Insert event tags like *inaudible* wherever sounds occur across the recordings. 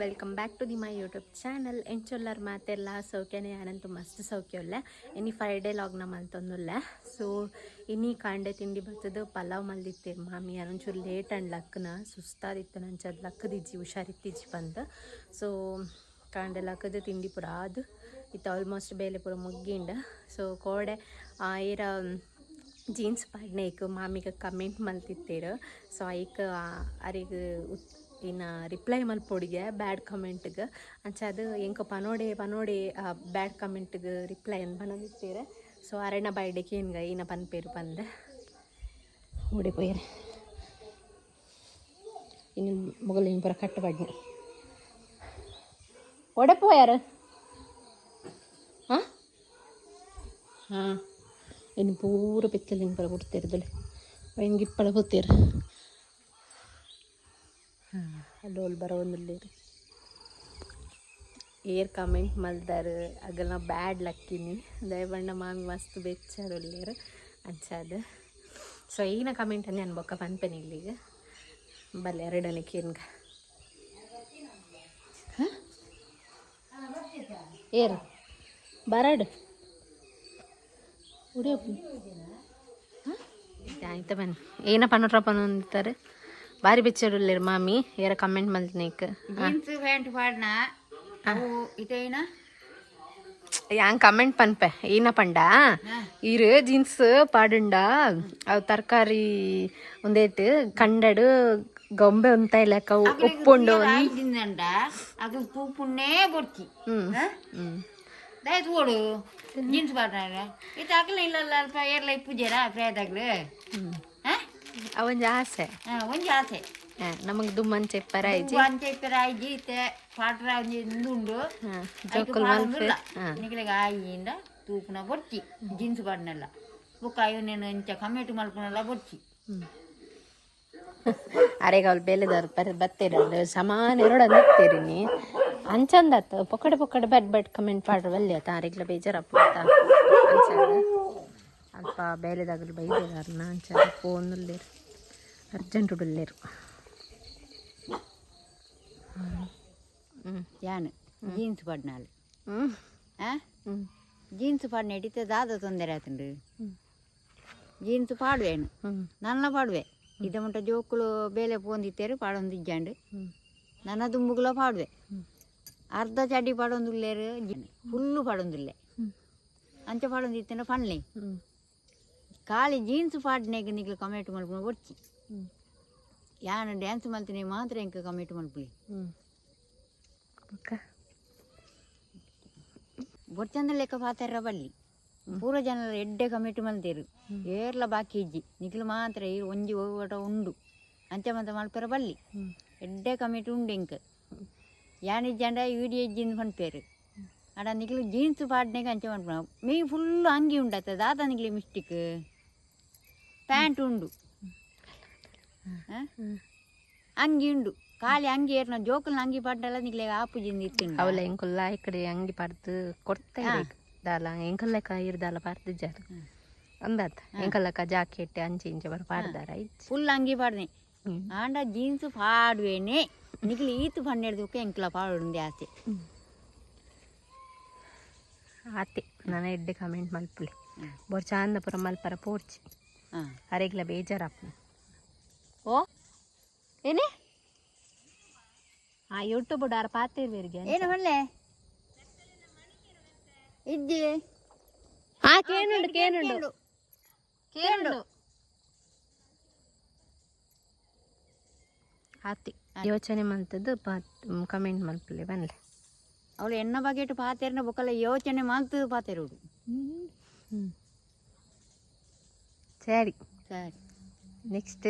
Welcome back to the my YouTube channel ಎಂಚೊಲ್ಲರ್ ಮಾತೆಲ್ಲ, ಸೌಖ್ಯನೇ ಯಾನಂತೂ ಮಸ್ತ್ ಸೌಖ್ಯ ಇನ್ನು ಫ್ರೈಡೇ ಡೇ ಲಾಗ್ನ ಅಂತಂದಿಲ್ಲ ಸೊ ಇನ್ನೀ ಕಾಂಡೆ ತಿಂಡಿ ಬರ್ತದ. ಪಲಾವ್ ಮಲ್ದಿತ್ತೀರಿ ಮಾಮಿ. ಒಂಚೂರು ಲೇಟ್ ಆ್ಯಂಡ್ ಲಕ್ನ ಸುಸ್ತಾದಿತ್ತು ನಂಚದು ಲಕ್ಕದಿಜ್ಜಿ ಹುಷಾರಿತ್ತಿಜ್ಜಿ ಬಂದು. ಸೊ ಕಾಂಡೆ ಲಕ್ಕದ ತಿಂಡಿ ಪೂರ ಅದು ಇತ್ತು ಆಲ್ಮೋಸ್ಟ್ ಬೇಲೆ ಪೂರ ಮುಗ್ಗಿಂಡ. ಸೊ ಕೋಡೆ ಆಯಿರ ಜೀನ್ಸ್ ಪಾಡ್ನೇಕ್ ಮಾಮಿಗೆ ಕಮೆಂಟ್ ಮಲ್ತಿತ್ತೇರು. ಸೊ ಐಕ್ ಅರಿಗೆ ಇನ್ನು ರಿಪ್ಲೈ ಮಲ್ಪೊಡಿಗೆ ಬ್ಯಾಡ್ ಕಮೆಂಟ್ಗೆ ಅಂಚ ಅದು ಎಂಕ ಪನೋಡೆ ಪನೋಡೆ ಬ್ಯಾಡ್ ಕಮೆಂಟ್ಗೆ ರಿಪ್ಲೈ ಅಂತ ಬಂದಿತ್ತೇರೆ. ಸೊ ಅರಣ್ಯ ಬೈಡೆಗೆ ಏನ್ಗ ಈನ ಪನ್ಪೇರು ಬಂದೆ. ಓಡಿಪೋಯ್ರೆ ಇನ್ನು ಮುಗಲು ಇನ್ನು ಬರ ಕಟ್ಟು ಬಡ್ನೆ ಓಡಪ್ಪೋಯಾರ ಹಾಂ? ಹಾಂ. ಇನ್ನು ಪೂರ ಬೆಚ್ಚಲ್ಲಿ ಹಿಂಗೆ ಬರ ಬಿಡ್ತಿರ್ದಲೆ ಹೆಂಗಿಪ್ಪಳ ಹೋಗ್ತೀರ ಹಾಂ ಅಲ್ಲಿ ಅಲ್ಲಿ ಬರೋ ಏರ್ ಕಮೆಂಟ್ ಮಲ್ದಾರ ಅಗಲ ಬ್ಯಾಡ್ ಲಕ್ಕಿನಿ. ದಯಬಣ್ಣ ಮಾಮಿ ಮಸ್ತ್ ಬೆಚ್ಚಾಡೊಲ್ಲೇರು ಅಂಚಾದ. ಸೊ ಏನ ಕಮೆಂಟ್ ಅಂದೆ ಅನ್ಬೊಕ್ಕ ಪನ್ಪೆನ್ ಇಲ್ಲಿಗೆ? ಬಲ್ಲೆ ಎರಡನೇ ಕೇನ್ಗ. ಏರ್, ಬರಡು. ಉಡಿಯಪ್ಪ ಆಯ್ತಾ ಬನ್ನಿ. ಏನ ಪನ್ನೊಟ್ರಪ್ಪ ಅಂತಾರೆ ಭಾರಿ ಬೆಚ್ಚಡುಲ್ಲೇರು ಮಾಮಿ ಏರ ಕಮೆಂಟ್ ಮಲ್ತಿನೇಕ್ ಜೀನ್ಸ್ ಪ್ಯಾಂಟ್ ಪಾಡ್ನ ಅವು ಇದೇನ ಯಾಂಗ್ ಕಮೆಂಟ್ ಪನ್ಪೆ ಏನ ಪಂಡ ಇರು ಜೀನ್ಸ್ ಪಾಡುಂಡ ಅವು ತರಕಾರಿ ಒಂದೇಟ್ ಕಂಡಡು ಗೊಂಬೆ ಉಂತ ಇಲ್ಲಕ ಉಪ್ಪುಂಡು ಆಯ್ದಿಂದಂಡ ಅದು ಪೂಪುನ್ನೇ ಬೊಡ್ತಿ ಹ್ಮ್ ಹ್ಮ್ ದಯದು ಓಡು ಜೀನ್ಸ್ ಪಾಡ್ನ ಇದು ಅಗಲ ಇಲ್ಲ ಅಲ್ಪ ಏರ್ಲ ಇಪ್ಪುಜರ ಫ್ರೈದಾಗ್ಲು ಹ್ಮ್ ಅವನ್ ಆಸೆ ಒಂಜಿ ಆಸೆ ನಮಗ್ ದುಮ್ಮನ್ ಚೆಪ್ಪರ ಐಜಿ ಇತ್ತೆ ಪಾಟ್ರ ಒಂಜಿ ಹಾ ಜೋಕುಲ್ ಮಲ್ಪೆ. ತೂಪುನ ಬೊಡ್ತಿ ಜೀನ್ಸ್ ಬುಕ್ಕ ಇವನೇನು ಇಂಚ ಕಮ್ಮಿಟ್ಟು ಮಲ್ಪನೆಲ್ಲ ಬೊಡ್ತಿ ಹ್ಮ್. ಅರೆಗ ಅವ್ಳು ಬೇಲೆದವ್ರು ಬರ್ ಬತ್ತೇರ ಸಮಾನ ಎರಡು ಅಂದಿರ್ತೀರಿ ನೀ. ಅಂಚಂದತ್ತ ಪೊಕಡೆ ಪೊಕಡೆ ಬೆಡ್ ಬೆಡ್ ಕಮೆಂಟ್ ಪಾಡ್ರ ಬಲ್ಲಿ ಆತ ಅರೆಗ್ಲ ಬೇಜಾರಪ್ಪ ಅಂತ ಅಂಚಂದ. ಅಲ್ಪ ಬೇಲೆದಾಗಲು ಬೈದೇದಾರನ ಅಂಚಂದ ಅರ್ಜೆಂಟ್ ಉಡುಲ್ಲೇರು ಹ್ಞೂ ಯಾನು ಜೀನ್ಸ್ ಪಾಡ್ನಾಲ್ ಹ್ಞೂ ಆ ಹ್ಞೂ ಜೀನ್ಸ್ ಪಾಡ್ನ ಇಟ್ಟಿತ್ತೆ ದಾದ ತೊಂದರೆ ಆತುಂಡು ಹ್ಮ್. ಜೀನ್ಸ್ ಪಾಡುವೇನು ಹ್ಞೂ ನನ್ನ ಪಾಡುವೆ ಇದ ಮುಟ್ಟ ಜೋಕುಲು ಬೇಲೆ ಪೋಂದಿತ್ತೇರು ಪಾಡೊಂದು ಇಜ್ಜಾಂಡು ಹ್ಞೂ ನನ್ನ ದುಂಬುಗುಲ ಪಾಡುವೆ ಹ್ಮ್. ಅರ್ಧ ಚಡ್ಡಿ ಪಾಡೊಂದುಲ್ಲೇರು ಫುಲ್ಲು ಪಾಡೊಂದುಲ್ಲೆ ಹ್ಮ್. ಅಂಚ ಪಾಡೊಂದಿತ್ತೇನೆ ಪಣ್ಲೆ ಹ್ಞೂ ಖಾಲಿ ಜೀನ್ಸ್ ಪಾಡ್ನೆಗ್ ನಿಗ್ಲು ಕಮೆಂಟ್ ಮಲ್ಪುನ ಒಡ್ಚಿ ಯಾನು ಡ್ಯಾನ್ಸ್ ಮಲ್ತೀನಿ ಮಾತ್ರ ಇಂಕ ಕಮೆಂಟ್ ಅಕ್ಕ. ಬೊಚ್ಚಂದ ಲೆಕ್ಕ ಪಾತಾರ ಬಲ್ಲಿ ಪೂರ ಜನರ ಎಡ್ಡೆ ಕಮಿಟಿ ಮಲ್ತೇರು ಏರ್ಲ ಬಾಕಿ ಇಜ್ಜಿ. ನಿಖಿಲು ಮಾತ್ರ ಈ ಒಂಜಿ ಹೋಗೋಟ ಉಂಡು. ಅಂಚೆ ಮಂತ ಮಾಡ್ಪೇರ ಬಲ್ಲಿ ಎಡ್ಡೆ ಕಮಿಟಿ ಉಂಡು ಇಂಕ ಯಾನಿಜ್ಜಂಡ ವಿಡಿಯೋ ಇಜ್ಜಿಂದ ಪನ್ಪೇರು ಅಡ ನಿಖಿಲು ಜೀನ್ಸ್ ಪಾಡ್ನೆ ಅಂಚೆ ಮನ್ಪುನ ಮೀ ಫುಲ್ ಅಂಗಿ ಉಂಡತ್ತ ದಾದ ನಿಖಿಲಿ ಮಿಸ್ಟಿಕ್ ಪ್ಯಾಂಟ್ ಉಂಡು. ಅಂಗಿ ಉಂಡು. ಖಾಲಿ ಅಂಗಿ ಏರ್ನ ಜೋಕಲ್ನ ಅಂಗಿ ಪಾಡ್ಡಲ್ಲ ನಿಖಿಲೆ ಆಪುಜಿಂದ ಇತ್ತುಂಡು ಅವಳ ಎಂಕುಲ್ಲ ಈ ಕಡೆ ಅಂಗಿ ಪಡ್ದು ಕೊಡ್ತಾ ಇರ್ಬೇಕು. ದಾಲ ಎಂಕಲ್ಲಕ್ಕ ಇರ್ದಾಲ ಪಾಡ್ದು ಜಾರ ಅಂದಾತ ಎಂಕಲ್ಲಕ್ಕ ಜಾಕೆಟ್ ಅಂಚೆ ಇಂಚೆ ಬರ ಪಾಡ್ದಾರ ಫುಲ್ ಅಂಗಿ ಪಾಡ್ದೆ. ಆಂಡ ಜೀನ್ಸ್ ಪಾಡುವೇನೆ. ನಿಖಿಲ್ ಈತು ಪನ್ನೆಡ್ದಕ್ಕ ಎಂಕ್ಲ ಪಾಡುಂದೆ ಆಸೆ. ಆತೆ. ನನ್ನ ಎಡ್ಡೆ ಕಮೆಂಟ್ ಮಲ್ಪುಲಿ. ಬೋರ್ ಚಾಂದ ಪುರ ಮಲ್ಪರ ಪೋರ್ಚಿ. ಅರೆಕ್ಲ ಅರೆಗ್ಲ ಬೇಜಾರಪ್ಪ ಓ? ಏನೇ? ಆ ಯೂಟ್ಯೂಬ್ ಡಾರ್ ಪಾತಿರ್ವಿರ್ಗೆ ಏನು ಒಳ್ಳೆ ಇದ್ದಿ? ಆ ಕೇನುಂಡು ಕೇನುಂಡು ಕೇನುಂಡು ಆತಿ ಯೋಚನೆ ಮಂತದು ಕಮೆಂಟ್ ಮಲ್ಪಲಿ ಬನ್ನಿ ಅವಳು ಎಣ್ಣ ಬಗೆಟ್ ಪಾತೇರ್ನ ಬೊಕ್ಕಲ್ಲ ಯೋಚನೆ ಮಾಡ್ತದ ಪಾತೆರುಡು ಸರಿ. ಸರಿ. ನೆಕ್ಸ್ಟ್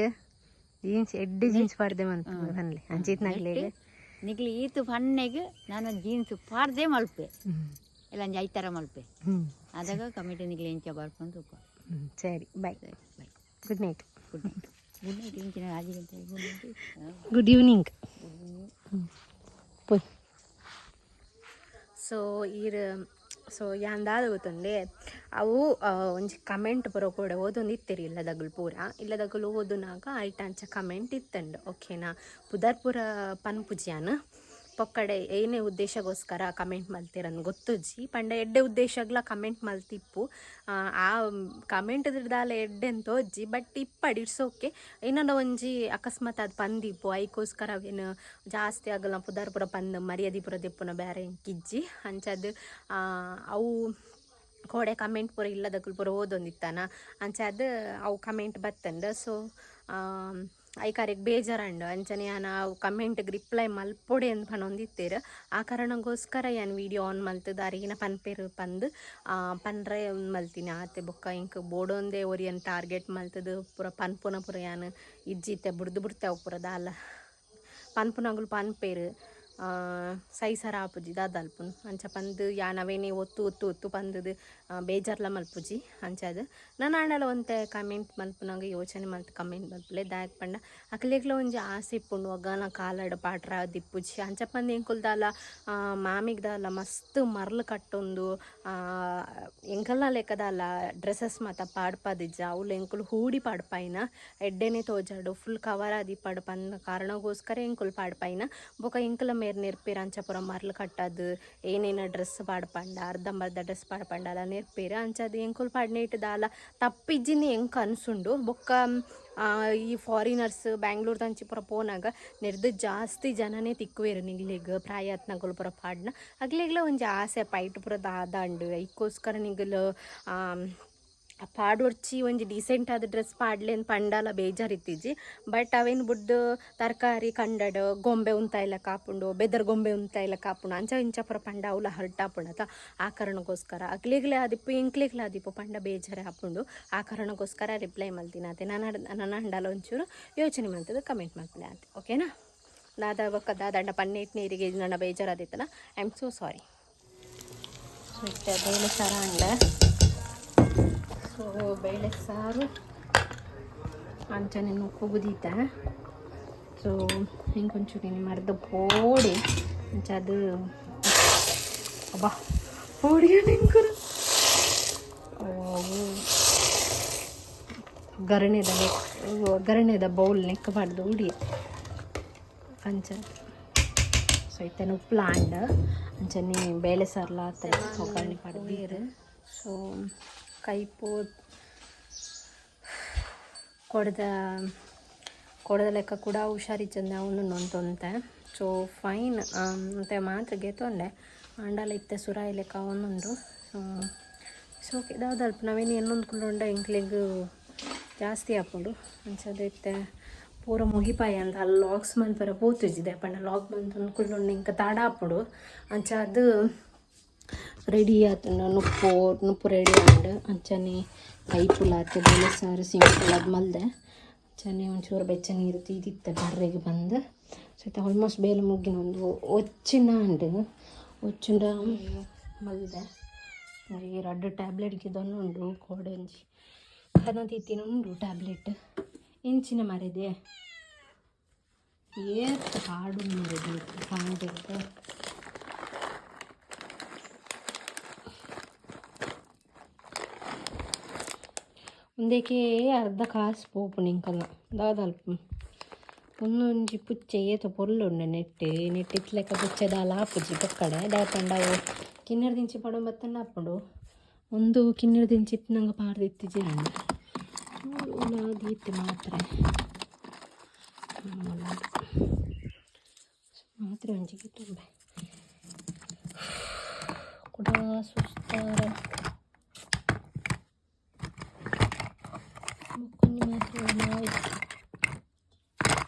ಜೀನ್ಸ್ ಎಡ್ಡೆ ಜೀನ್ಸ್ ಪಾಡ್ದೆ ಮಂತ ಬನ್ಲೆ ಅಂಚಿತ್ ನಗ್ಲೆ ಈತು ಪನ್ನೆಗೆ ನಾನು ಜೀನ್ಸ್ ಪಾಡ್ದೆ ಮಲ್ಪೆ. ಇಲ್ಲ ಅಂಜ ಐತರ ಮಲ್ಪೆ. ಅದಾಗ ಕಮಿಟಿ ನಿಗ್ಲಿ ಎಂಚ ಬರ್ಕೊಂಡು ಸರಿ bye bye bye good night good night good night ಇಂಚಿನ ರಾಜಿಗಂತ ಗುಡ್ ಈವ್ನಿಂಗ್ ಸೊ ಈರ್ ಸೊ ಯಾಂದಾದ ಗೊತ್ತೊಂದೆ ಅವು ಒಂಜಿ ಕಮೆಂಟ್ ಬರೋ ಕೂಡ ಓದೊಂದು ಇತ್ತೀರಿ ಇಲ್ಲದಗಳು ಪೂರ. ಇಲ್ಲದಗಳು ಓದುನಾಗ ಐಟಾಂಚ ಕಮೆಂಟ್ ಇತ್ತಂಡು, ಓಕೆನಾ? ಪುದರ್ ಪೂರ ಪನ್ಪುಜ್ಯಾನ್? ಪೊಕ್ಕಡೆ ಏನೇ ಉದ್ದೇಶಗೋಸ್ಕರ ಕಮೆಂಟ್ ಮಲ್ತಿರನ್ ಗೊತ್ತುಜ್ಜಿ ಪಂಡ ಎಡ್ಡೆ ಉದ್ದೇಶಗ್ಲ ಕಮೆಂಟ್ ಮಲ್ತಿಪ್ಪು. ಆ, ಕಮೆಂಟ್ ದಾಲ ಎಡ್ಡೆ ಅಂತ ಬಟ್ ಇಪ್ಪಡಿ ಇಟ್ಸ್ ಓಕೆ ಒಂಜಿ ಅಕಸ್ಮಾತ್ ಅದು ಪಂದಿಪ್ಪು ಐಕೋಸ್ಕರ ಅವೇನು ಜಾಸ್ತಿ ಆಗಲ್ಲ ಪುದಾರ್ ಪುರ ಪಂದ್ ಮರ್ಯಾದಿ ಪುರ ದಿಪ್ಪುನ ಬೇರೆ ಕಿಜ್ಜಿ ಅಂಚದು ಅವು ಕೋಡೆ ಕಮೆಂಟ್ ಪೂರ ಇಲ್ಲದಕ್ಕೂ ಪೂರ ಓದೊಂದಿತ್ತಾನ. ಅಂಚೆ ಅವು ಕಮೆಂಟ್ ಬತ್ತಂದ. ಸೊ ಐಕಾರಿಗೆ ಬೇಜಾರಂಡು. ಅಂಚನೆ ನಾನು ಅವು ಕಮೆಂಟ್ಗೆ ರಿಪ್ಲೈ ಮಲ್ಪೊಡೆ ಅಂತ ಪನೊಂದಿತ್ತೇರ ಆ ಕಾರಣಗೋಸ್ಕರ ಏನು ವಿಡಿಯೋ ಆನ್ ಮಲ್ತದ ಅರಿಗಿನ ಪನ್ಪೇರು ಪಂದು ಆ, ಪನ್ರೆ ಮಲ್ತೀನಿ. ಆತೆ ಬೊಕ್ಕ ಇಂಕ ಬೋಡೊಂದೇ ಒರಿಯನ್ ಟಾರ್ಗೆಟ್ ಮಲ್ತದು. ಪೂರ ಪನ್ಪುನ ಪೂರ ಏನು ಇಜ್ಜಿತ್ತೆ ಬುಡ್ದು ಬಿಡ್ತೇವೆ ಪೂರ ದಾಲ. ಪನ್ ಪನ್ಪೇರು ಸೈಸರ ಆಪುಜಿ ದಾದಲ್ಪುನ್, ಅಂಚ ಪಂದ್, ಯಾನವೇನೆ ಒತ್ತು ಒತ್ತು ಒತ್ತು ಪಂದದು ಬೇಜಾರ್ಲ ಮಲ್ಪುಜಿ, ಅಂಚದು. ನಾನು ಆಂಡಲ ಒಂತೆ ಕಮೆಂಟ್ ಮಲ್ಪುನಾಗ ಯೋಚನೆ ಮಲ್ತು ಕಮೆಂಟ್ ಮಲ್ಪಲೆ, ದಾಯಕ್ ಪಂಡ. ಅಕ್ಲೆಗ್ಲ ಒಂಜಿ ಆಸೆ ಇಪ್ಪುಂಡು, ಒಗ್ಗನ ಕಾಲಡ್ ಪಾಟ್ರ ದಿಪ್ಪುಜಿ. ಅಂಚ ಪಂದ್ ಎಂಕುಲ್ದಾಲ ಮಾಮಿಗ್ದಾಲ ಮಸ್ತ್ ಮರ್ಲು ಕಟ್ಟೊಂದು ಎಂಕಲ್ನ ಲೆಕ್ಕದಾಲ ಡ್ರೆಸ್ಸಸ್ ಮಾತ ಪಾಡ್ಪದಿಜ್ಜ. ಅವ್ಲು ಎಂಕುಲು ಹೂಡಿ ಪಾಡ್ಪಾಯಿನ ಎಡ್ಡೆನೆ ತೋಜಾಡು, ಫುಲ್ ಕವರ್ ಆದಿ ಪಡ್ಪಂದ ಕಾರಣಗೋಸ್ಕರ ಎಂಕುಲು ಪಾಡ್ಪಾಯಿನ ಬೊಕ ಎಂಕಲ ನೆರ್ಪೇರ ಅಂಚಪುರ ಮರ್ಲು ಕಟ್ಟದು ಏನೇನ ಡ್ರೆಸ್ ಪಾಡ್ಪಂಡ ಅರ್ಧಂಬರ್ಧ ಡ್ರೆಸ್ ಪಾಡ್ಪಂಡ ಅಲ್ಲ ನೆರ್ಪೇರ ಅಂಚದು ಎಂಕುಲು ಪಾಡ್ನೇಟ್ ದಾಲ ತಪ್ಪಿಜ್ಜಿಂದ ಎಂಕ ಅನ್ಸುಂಡು ಬೊಕ್ಕ ಆ, ಈ ಫಾರಿನರ್ಸ್ ಬ್ಯಾಂಗ್ಳೂರ್ ದಂಚಿ ಪುರ ಪೋನಾಗ ನೆರ್ದು ಜಾಸ್ತಿ ಜನನೇ ತಿಕ್ಕುವೇರು ನಿಗ್ಲಿಗೆ ಪ್ರಾಯತ್ನಗಳು ಪುರ ಪಾಡ್ನ. ಅಗ್ಲಿಗ್ಲ ಒಂಜಿ ಆಸೆ ಪೈಟ್ ಪುರ ದಾದಾಂಡು ಇಕ್ಕೋಸ್ಕರ ನಿಗಲು ಪಾಡ್ವರ್ಚಿ ಒಂಜಿ ಡೀಸೆಂಟ್ ಆದ ಡ್ರೆಸ್ ಪಾಡ್ಲೆ ಅಂತ ಪಂಡಾಲ ಬೇಜಾರಿತ್ತಿಜ್ಜಿ. ಬಟ್ ಅವೇನು ಬುಡ್ದು ತರಕಾರಿ ಕಂಡಡ ಗೊಂಬೆ ಉಂತ ಇಲ್ಲ ಕಾಪುಂಡು, ಬೆದರ್ ಗೊಂಬೆ ಉಂತ ಇಲ್ಲ ಕಾಪುಂಡು, ಅಂಚ ಇಂಚ ಪುರ ಪಂಡ ಅವಲ ಹರ್ಟಾಪುಂಡತ ಆ ಕಾರಣಕ್ಕೋಸ್ಕರ ಅಗ್ಲಿಗ್ಲೆ ಆದಿಪ್ಪು ಇಂಕ್ಲಿಗ್ಲೆ ಆದಿಪ್ಪು ಪಂಡ ಬೇಜಾರ ಹಾಪುಂಡು ಆ ಕಾರಣಕ್ಕೋಸ್ಕರ ರಿಪ್ಲೈ ಮಲ್ತಿನ ಅದೇ ನನ್ನ ನನ್ನ ಹಂಡಲ ಒಂಚೂರು ಯೋಚನೆ ಮಾಡ್ತದೆ ಕಮೆಂಟ್ ಮಾಡ್ತೀನಿ ಅಂತ ಓಕೆನಾ ನಾದ ಬೊಕ್ಕ ದಾದಂಡ ಪನ್ನೆಟ್ ನೀರಿಗೆ ನನ್ನ ಬೇಜಾರಾದಿತ್ತಲ್ಲ I am so sorry so ಬೇಳೆ ಸಾರ ಅಂಡ ಸೊ ಬೇಳೆ ಸಾರು. ಅಂಚನೆ ಉಪ್ಪು ಗುದೀತ ಸೊ ಹಿಂಗೆ ಒಂಚೂರು ನಿಮ್ಮ ಮರ್ದ ಪೋಡಿ. ಅಂಚ ಅದು ಅಬ್ಬಾ ಪೋಡಿ ನಿಂಕುರು ಗರಣೆದ ಗರಣೆದ ಬೌಲ್ ನೆಕ್ ಮಾಡ್ದು ಉಡಿಯುತ್ತೆ ಅಂಚ ಸೊ ಇತ್ತನ ಉಪ್ಪಲ ಅಂಡ ಅಂಚನೆ ಬೇಳೆ ಸಾರ್ಲ ಆತ ಒಗ್ಗರಣೆ ಪಡ್ದೀರು ಸೊ ಕೈಪೋ ಕೊಡದ ಕೊಡದ ಲೆಕ್ಕ ಕೂಡ ಹುಷಾರಿ ಚಂದ ಅವನು ನೊಂತೊಂತೆ ಸೊ ಫೈನ್ ಮತ್ತೆ ಮಾತ್ರ ಗೆತ್ತೊಂಡೆ ಆಂಡಲ ಇತ್ತೆ ಸುರಾಯಿ ಲೆಕ್ಕ ಅವನೊಂದು ಸೊ ಓಕೆ ದಾದಲ್ಪ ನಾವೇನು ಇನ್ನೊಂದು ಕುಂಡೊಂಡೆ ಇಂಕ್ಲಿಗ್ ಜಾಸ್ತಿ ಹಾಕೊಂಡು. ಅನ್ಸೋದು ಇತ್ತೆ ಪೂರ ಮುಗಿಪಾಯಿ ಅಂತ ಅಲ್ಲಿ ಲಾಕ್ಸ್ ಮಂತ್ ಪರ ಪೂತಿದ್ದೆ ಪಂಡ ಲಾಕ್ ಮಂತ್ ಅಂದ್ಕೊಂಡು ಇಂಕ ತಾಡ ಹಾಪುಡು ಅಂಚ ಅದು ರೆಡಿ ಆತು ನುಪ್ಪು ನುಪ್ಪು ರೆಡಿ ಆಂಡು ಅಂಚನೆ ಕೈ ಪುಲ್ಲ ಆತು ಬೇಳೆ ಸಾರು ಸಿಂಪಲ್ ಮಲ್ದೆ. ಅಂಚನೆ ಒಂಚೂರು ಬೆಚ್ಚ ನೀರು ತೀದಿತ್ತೆ ಬರ್ರೆಗೆ ಬಂದು. ಸಹಿತ ಆಲ್ಮೋಸ್ಟ್ ಬೇಲೆ ಮುಗ್ಗಿನ ಒಂದು ಒಚ್ಚಿನ ಅಂಡು ಒಚ್ಚುಂಡ ಮಲ್ದೆ. ಈ ಟ್ಯಾಬ್ಲೆಟ್ ಟ್ಯಾಬ್ಲೆಟ್ಗೆ ಇದೊಂದು ಉಂಡು ಕೋಡಂಜಿ ಅದನ್ನ ತಿತ್ತಿನ ಉಂಡು ಟ್ಯಾಬ್ಲೆಟ್ ಇಂಚಿನ ಮರಿದೆ. ಏತ್ ಹಾಡು ಮರಿದೆ ಕಾಣ್ಬೇಕು ಅರ್ಧ ಕಾಸು ಪೋಪು ನಿಂಕಲ್ಲ. ದಾದಲ್ಪ ಒಂದೊಂಜಿ ಪುಚ್ಚೆ, ಏತ ಪೊರ್ಲುಂಡು ನೆಟ್ಟು. ನೆಟ್ಟು ಇಟ್ಲೆಕ್ಕ ಪುಚ್ಚೆದಾಲ ಆಪುಜಿ ಪಕ್ಕಡೆ. ದಾತಂಡ ಅವು ಕಿನ್ನರ ದಿಂಚಿ ಪಡೋ ಬತ್ತಂಡ ಆಪುಂಡು ಒಂದು ಕಿನ್ನರ್ ದಿಂಚಿ ನಂಗೆ ಪಾರ್ದಿತ್ತಿಜಿ ಅಂಡ ಉಲಾದೀತು ಮಾತ್ರ. ಮಾತ್ರ ಒಂಜಿಗೆ ತುಂಬೆ. ಕೂಡ ಸುಸ್ತಾರ. ಮುಕ್ಕೊಂಜಿ ಮಾತ್ರ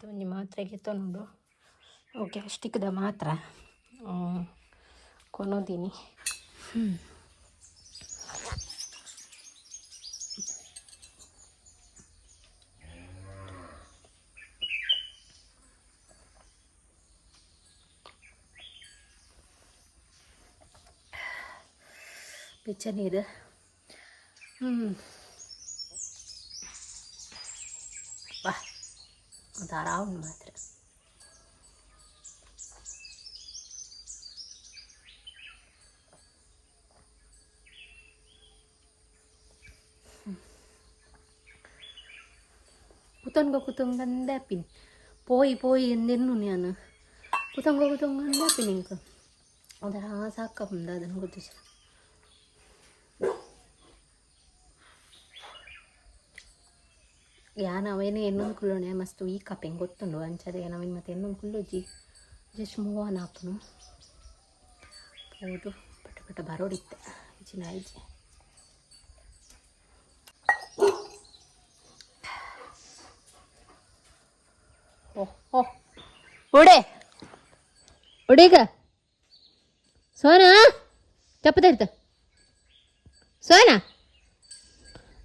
ಒಂಜಿ ಮಾತ್ರೆಗೆ ತೊಂಡು ಓಕೆ ಅಷ್ಟಿಕ್ಕದ ಮಾತ್ರ ಕೊನೋದಿನಿ ಹ್ಞೂ ಬೆಚ್ಚ ನೀರು ಹ್ಞೂ ಧಾರಾವಣ ಮಾತ್ರ ಕುತಂಗ ಕುತಂಗಂದ ಪಿನ್ ಪೋಯಿ ಪೋಯಿ ಎಂದೆನ್ನು ನಾನು ಕುತಂಗ ಕುತಂಗಂದ ಪಿನ್ ಇಂಕ ಅದರ ಸಾಕಪ್ಪ ಅದನ್ನು ಗೊತ್ತಿಸಿಲ್ಲ ಯಾನ ಅವೇನೇ ಇನ್ನೊಂದು ಕುಲ್ಲೋಣೆ? ಮಸ್ತ್ ಈ ಕಪ್ಪೆಂಗೆ ಗೊತ್ತುಂಡು? ಅಂಚದೆ ನಾವೇನು ಮತ್ತೆ ಇನ್ನೊಂದು ಕುಲ್ಲೋಜಿ ಜಸ್ಟ್ ಮೂವ್ ಆನ್ ಆಪನು ಹೌದು, ಪಟ ಪಟ ಬರೋಡಿತ್ತೆ ಇಜಿನ ಐಜಿ ಓಹ್ ಓಹ್ ಉಡೆ ಉಡೀಗ ಸೋನಾ? ಚಪ್ಪದ ಇರ್ತ ಸೋನಾ?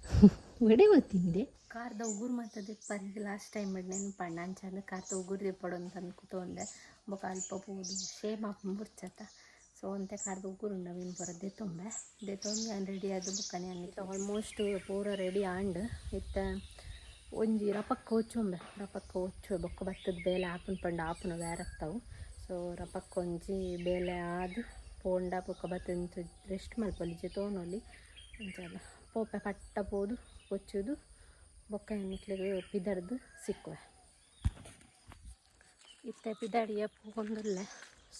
*laughs* ಉಡೆ ಗೊತ್ತಿಂದೆ ಕಾರ್ದ ಉಗುರು ಮಾತದೆ ಪರಿಗೆ ಲಾಸ್ಟ್ ಟೈಮ್ నేను ಪಣ್ಣಂಚಾನ ಕಾರ್ದ ಉಗುರು ದಿಪ್ಪಡು ಅಂತ ಅನ್ಕುತೊಂದೆ ಬೊಕ ಅಲ್ಪ ಪೂದು ಶೇಮ್ ಬುರ್ಚತ್ತ ಸೊ ಅಂತೆ ಕಾರ್ದ ಉಗುರು ಉಂಡವಿನ ಬರದೆ ದೇ ದೆತ್ತೊಂದು ನಾನು ರೆಡಿ ಆದ ಬುಕ್ಕನೆ ಅನ್ನಿತ್ತು ಆಲ್ಮೋಸ್ಟ್ ಪೂರ ರೆಡಿ ಆಂಡ್ ಇತ್ತ ಒಂಜಿ ರಪಕ್ಕ ಒಚ್ಚೊಂಬೆ ರಪಕ್ಕ ಹೊಚ್ಚು ಬೊಕ್ಕ ಬತ್ತದ ಬೇಲೆ ಆಪನ್ ಪಂಡ ಆಪನ ಬೇರತ್ತವು ಸೊ ರಪಕ್ಕ ಒಂಜಿ ಬೇಲೆ ಆದು ಪೋಂಡ ಬೊಕ್ಕ ಬತ್ತದಂತ ರೆಸ್ಟ್ ಮಲ್ಪೊಲಿಜೆ ತೋನೊಲಿ. ಅಂಚಲ್ಲ ಪೋಪೆ ಪಟ್ಟ ಪೋದು ಕೊಚ್ಚುದು ಬೊಕ್ಕ ಹೆಣ್ಮಕ್ಳಿಗೆ ಪಿದರ್ದು ಸಿಕ್ಕುವೆ ಇತ್ತೆ ಪಿದಾಡಿಯ ಪೋಂದುಲ್ಲೆ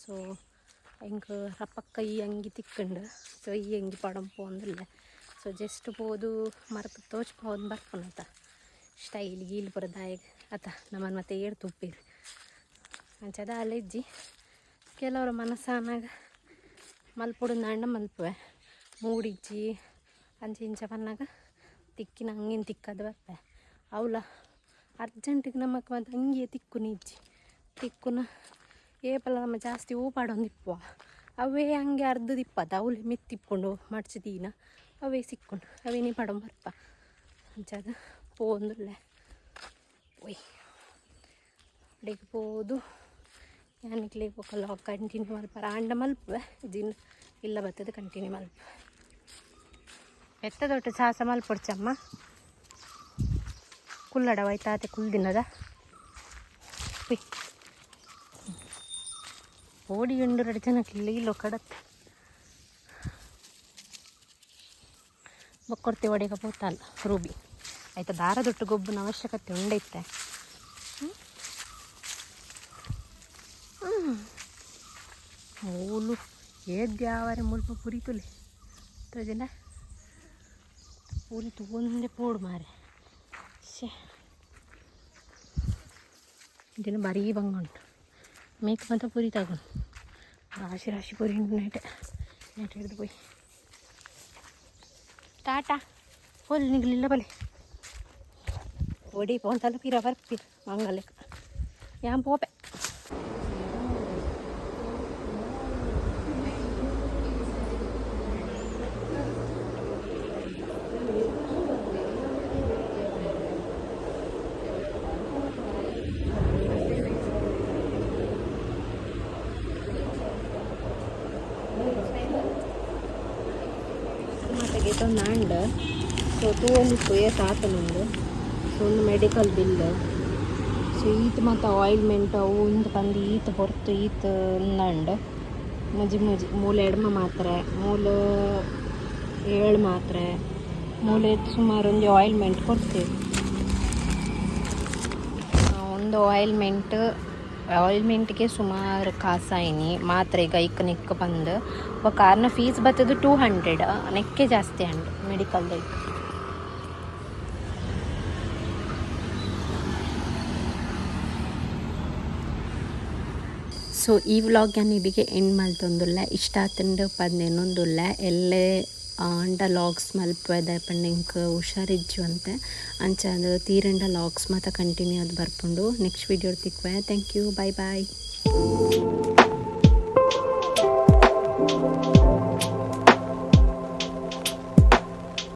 ಸೊ ಹೆಂಗೆ ರಪ್ಪ ಕೈ ಅಂಗಿ ತಿಕ್ಕಂಡು, ಸೊ ಈ ಅಂಗಿ ಪಡಂ ಪೋಂದುಲ್ಲೆ ಸೊ ಜಸ್ಟ್ ಪೋದು ಮರ್ತ ತೋಚ್ ಪೋದು ಬರ್ಪುನತ ಸ್ಟೈಲ್ ಗೀಲ್ ಬರದಾಯಗ ಆತ. ನಮ್ಮನ್ನು ಮತ್ತೆ ಏಳು ತುಪ್ಪಿರಿ ಅಂಚದ ಅಲೆಜ್ಜಿ ಕೆಲವರ ಮನಸ್ಸಾನಾಗ ಮಲ್ಪುಡು ನಾಂಡ ಮಲ್ಪುವೆ. ಮೂಡಿಜ್ಜಿ ಅಂಚೆ ಇಂಚ ಬನ್ನಾಗ ತಿಕ್ಕಿನ ಹಂಗೇನು ತಿಕ್ಕದ ಬಪ್ಪ? ಅವಲ, ಅರ್ಜೆಂಟಿಗೆ ನಮ್ಮಕ್ಕ ಮತ್ತು ಹಂಗೆ ತಿಕ್ಕು ನಿಜ್ಜಿ ತಿಕ್ಕುನ ಏಪಲ ನಮ್ಮ ಜಾಸ್ತಿ ಓಪಾಡೋನು ಇಪ್ಪುವ ಅವೇ ಹಂಗೆ ಅರ್ಧ ದಿಪ್ಪದ ಅವಳೆ ಮೆತ್ತಿಪ್ಪುಂಡು ಮಡ್ಚಿದೀನ ಅವೇ ಸಿಕ್ಕೊಂಡು ಅವೇ ನೀ ಪಡೋ ಬರ್ಪ. ಅಂಚಾದ ಪೋಂದುಳ್ಳೆ ಒಯ್. ಅಡಿಗೆ ಪೋದು. ಯಾನಿಕ್ಲಿ ಪೊಕ್ಕ ಲಾಕ್ ಕಂಟಿನ್ಯೂ ಮಲ್ಪ ರಾಂಡ ಮಲ್ಪ ಜಿನ್ ಇಲ್ಲ ಬರ್ತದೆ ಕಂಟಿನ್ಯೂ ಮಲ್ಪ ಎತ್ತದೊಟ್ಟು ಸಾಸ ಮಲ್ಪೊಡ್ಚಮ್ಮ. ಕುಲ್ಲಡ ವೈತಾತೆ ಕುಲ್ದಿನದ. ಪುಯ್ ಓಡಿ ಉಂಡು ಎರಡು ಜನಕ್ಕೆ ಇಲ್ಲೋ ಕಡತ್ ಬೊಕ್ಕೊಡ್ತಿ ಒಡೆಗ ಪೋತಲ್ಲ ರೂಬಿ. ಆಯ್ತಾ ದಾರದೊಟ್ಟು ಗೊಬ್ಬನ ಅವಶ್ಯಕತೆ ಉಂಡೈತೆ. ಮೂಲು ಏದ್ಯಾವರೆ ಮುಲ್ಪ ಪುರಿತುಲೆ. ತೋಜನ ಪುರಿತು ಒಂದೇ ಪೋಡು ಮಾರೆ. ಶೇ ಇದನ್ನು ಬರೀ ಬಂಗುಂಟು ಮೇಕ್ ಬಂತ ಪುರಿ ತಗೊಂಡು. ರಾಶಿ ರಾಶಿ ಪುರಿ ಉಂಟು ನೈಟೆ ನೈಟ್ ಹಿಡಿದು പോയി ಟಾಟಾ. ಹೋಲ್ ನಿಗಲಿಲ್ಲ ಬಲೆ. ಓಡಿ ಪೋಂತಲ್ಲ ಪಿರ ಬರ್ಪಿರ ಮಂಗಲಕ್ಕೆ ಯಾನ್ ಪೋಪೆ? ಮಾತೆಗೆ ನಾಂಡ ಸೊ ಒಂದು ಆತ ನಂದು ಸೊ ಒಂದು ಮೆಡಿಕಲ್ ಬಿಲ್ ಸೊ ಈತ ಮತ್ತು ಆಯಿಲ್ಮೆಂಟ್ ಅವು ಒಂದು ಬಂದು ಈತ ಹೊರತು ಈತ ನಂಡು ಮುಜಿ ಮುಜಿ ಮೂಲ ಎಡ್ಮ ಮಾತ್ರೆ ಮೂಲ ಏಳು ಮಾತ್ರೆ ಮೂಲೆ ಸುಮಾರು ಒಂದು ಆಯಿಲ್ಮೆಂಟ್ ಕೊಡ್ತೀವಿ ಒಂದು ಆಯಿಲ್ಮೆಂಟ್ ಆಯಿಲ್ಮೆಂಟ್ಗೆ ಸುಮಾರು ಕಾಸಾಯಿನಿ ಮಾತ್ರೆಗೆ ಗೈಕ್ ನಿಕ್ಕ ಬಂದು ಅಪ್ಪ ಕಾರ್ನ ಫೀಸ್ ಬತ್ತದು ಟೂ ಹಂಡ್ರೆಡ್ ನೆಕ್ಕೆ ಜಾಸ್ತಿ ಹಂಡ್ ಮೆಡಿಕಲ್ದಾಗ ಸೊ ಈ ವ್ಲಾಗ್ ನಾನು ಇದಿಗೆ ಎಂಡ್ ಮಲ್ತೊಂದುಲ್ಲ ಇಷ್ಟ ಆತಂಡು ಪದ್ನೇನೊಂದುಲ್ಲ ಎಲ್ಲೆ ಅಂಡ ಲಾಗ್ಸ್ ಮಲ್ಪದ ಪಂಡಿಂಗ್ ಹುಷಾರಿಜ್ಜು ಅಂತೆ. ಅಂಚ ಅದು ತೀರಂಡ ಲಾಗ್ಸ್ ಮಾತ್ರ ಕಂಟಿನ್ಯೂ ಅದು ಬರ್ಕೊಂಡು ನೆಕ್ಸ್ಟ್ ವೀಡಿಯೋ ತಿಕ್ವೆ ಥ್ಯಾಂಕ್ ಯು ಬಾಯ್ ಬಾಯ್